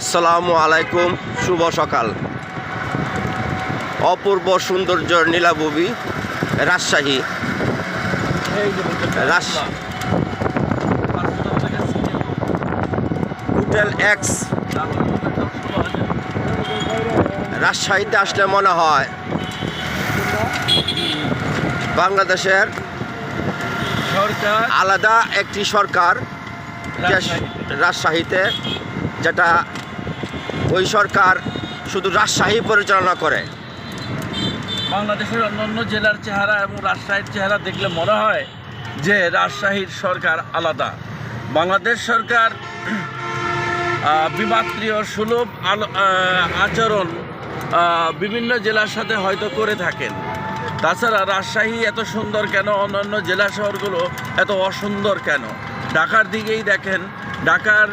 আসসালামু আলাইকুম শুভ সকাল। অপূর্ব সৌন্দর্য নীলাভূমি রাজশাহী। হোটেল এক্স রাজশাহীতে আসলে মনে হয় বাংলাদেশের আলাদা একটি সরকার রাজশাহীতে যেটা ওই সরকার শুধু রাজশাহী পরিচালনা করে। বাংলাদেশের অন্যান্য জেলার চেহারা এবং রাজশাহীর চেহারা দেখলে মনে হয় যে রাজশাহীর সরকার আলাদা। বাংলাদেশ সরকার বিমাত্রীয় সুলভ আচরণ বিভিন্ন জেলার সাথে হয়তো করে থাকেন। তাছাড়া রাজশাহী এত সুন্দর কেন? অন্যান্য জেলা শহরগুলো এত অসুন্দর কেন? ঢাকার দিকেই দেখেন, ঢাকার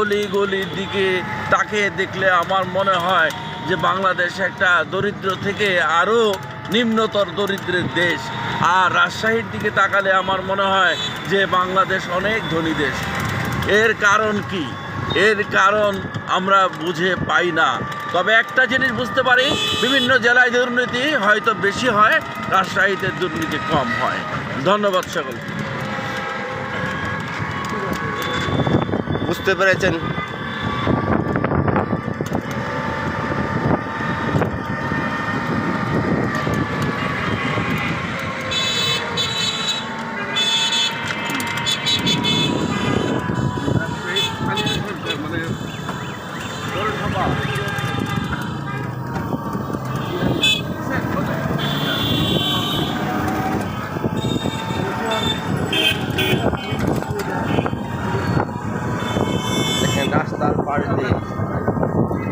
অলি গলির দিকে তাকে দেখলে আমার মনে হয় যে বাংলাদেশ একটা দরিদ্র থেকে আরও নিম্নতর দরিদ্রের দেশ। আর রাজশাহীর দিকে তাকালে আমার মনে হয় যে বাংলাদেশ অনেক ধনী দেশ। এর কারণ কি? এর কারণ আমরা বুঝে পাই না। তবে একটা জিনিস বুঝতে পারি, বিভিন্ন জেলায় দুর্নীতি হয়তো বেশি হয়, রাজশাহীতে দুর্নীতি কম হয়। ধন্যবাদ সকল বুঝতে পেরেছেন।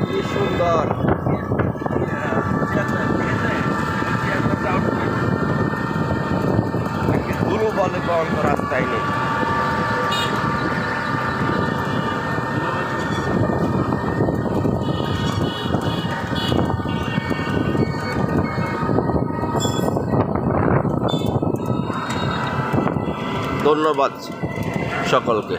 কি সুন্দর। বলে অন্ত রাস্তায় নেই। ধন্যবাদ সকলকে।